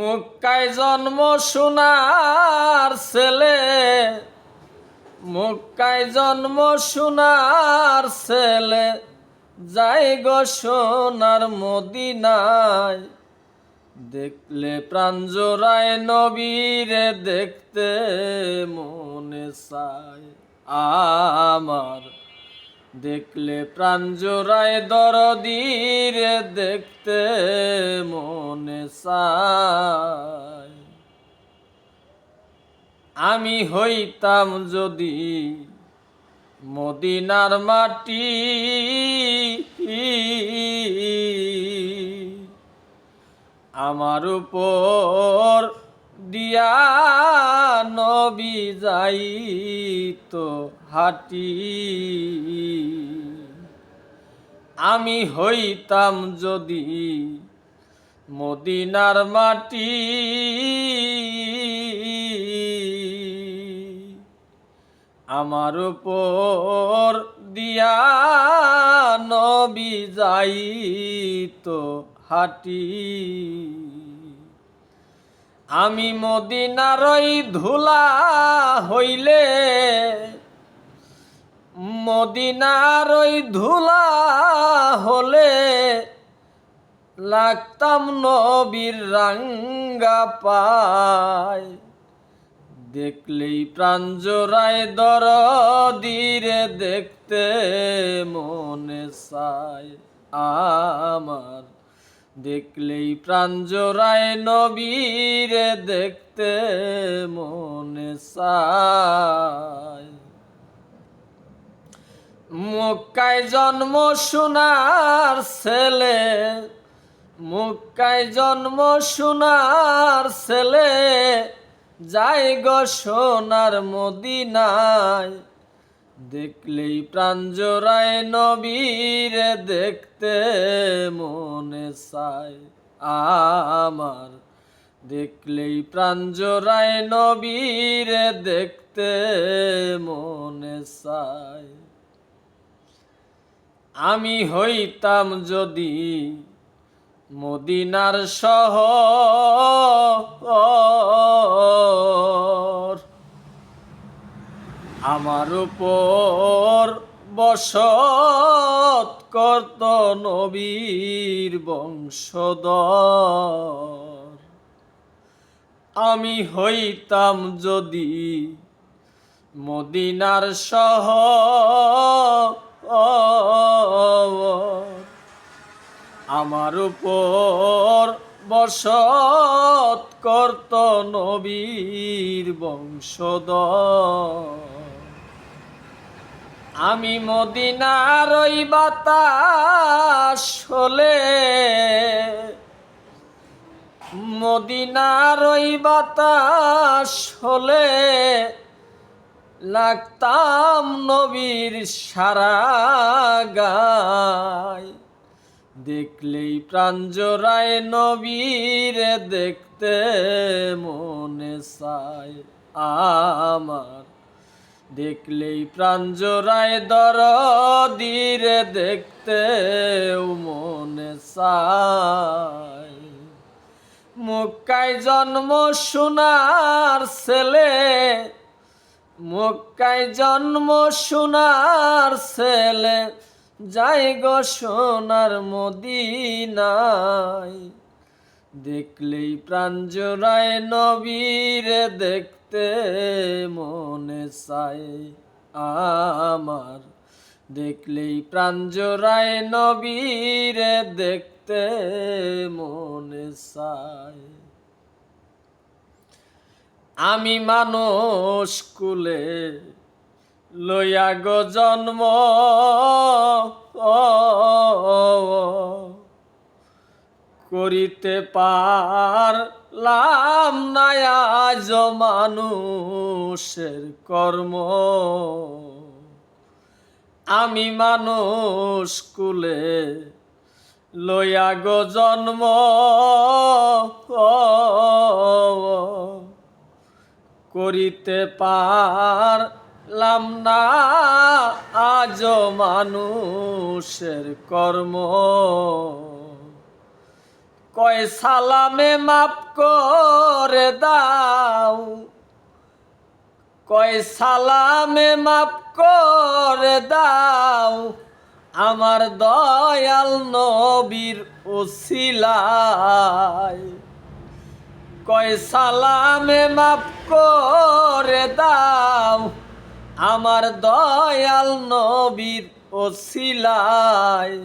মুক্কায় জন্ম সোনার ছেলে। মুক্কায় জন্ম সোনার ছেলে। যাই গো সোনার মদিনায়, দেখলে প্রাণ নবীরে দেখতে মনে চায় আমার দেখলে প্রাণ জোড়ায় দরদিরে দেখতে মনে আমি হইতাম যদি মদিনার মাটি। আমার উপর দিয়া নবী যাইতো হাটি। আমি হইতাম যদি মদিনার মাটি। আমার উপর দিয়া নবী যাইতো হাটি। আমি মদিনারই ধুলা হইলে মদিনারই ধুলা হলে লাগতাম নবীর রাঙ্গা পায়। দেখলেই প্রাণ জোড়ায় দর দিরে দেখতে মনে চায় আমার। দেখলেই প্রাণ জোড়ায় নবীরে দেখতে মনে চায়। মুক্কায় জন্ম সোনার ছেলে মুক্কায় জন্ম সোনার ছেলে, যাই গো সোনার মদিনায়, দেখলেই প্রাণ জোড়ায় নবীরে দেখতে মনে চায় আমার, দেখলেই প্রাণ জোড়ায় নবীরে দেখতে মনে চায়। আমি হইতাম যদি মদিনার সহ আমার উপর বসত করত নবীর বংশধর। আমি হইতাম যদি মদিনার শহর আমার উপর বসত করত নবীর বংশদ আমি মদিনার ওই বাতাস হলে মদিনার ওই বাতাস হলে লাগতাম নবীর সারা গায়। দেখলেই প্রাণ জোড়ায় নবীরে, দেখতে মনে চায় আমার। দেখলেই প্রাণ জোড়ায় দর দিরে দেখতে মনে চায়। মুক্কায় জন্ম সোনার ছেলে মক্কায় জন্ম সোনার ছেলে, যাই গো সোনার মদিনায়। দেখলেই প্রাণ জোড়ায় নবীরে দেখতে মনে চায় আমার। দেখলেই প্রাণ জোড়ায় নবীরে দেখতে মনে চায় আমি মানুষ কুলে লইয়া গো জন্ম করিতে পারলাম না আজ মানুষের কর্ম। আমি মানুষ কুলে লইয়া গো জন্ম করিতে পারলাম না। আজ মানুষের কর্ম। কয় সালামে মাপ করে দাও। কয় সালামে মাপ করে দাও। আমার দয়াল নবীর ওসিলায় কয় সালামে মাপ করে দাও। আমার দয়াল নবীর ওসিলায়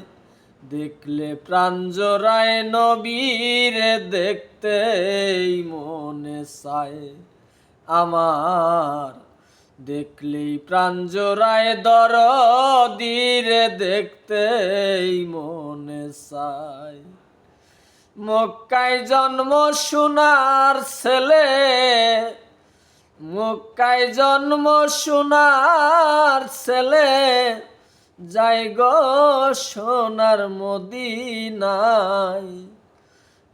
দেখলে প্রাঞ্জরায় নবীরে দেখতেই মনে চায়। আমার দেখলেই প্রাঞ্জরায় দরদিরে দেখতেই মনে চায়। মক্কায় জন্ম সোনার ছেলে। মক্কায় জন্ম সোনার ছেলে। যাই গো সোনার মদিনায়।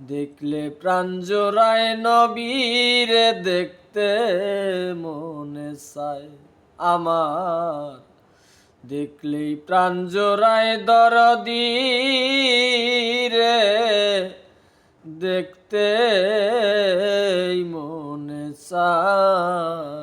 দেখলে প্রাঞ্জরায় নবীরে দেখতে মনে চায় আমার। দেখলেই প্রাঞ্জরায় দরদি রে দেখতে মনে চায়।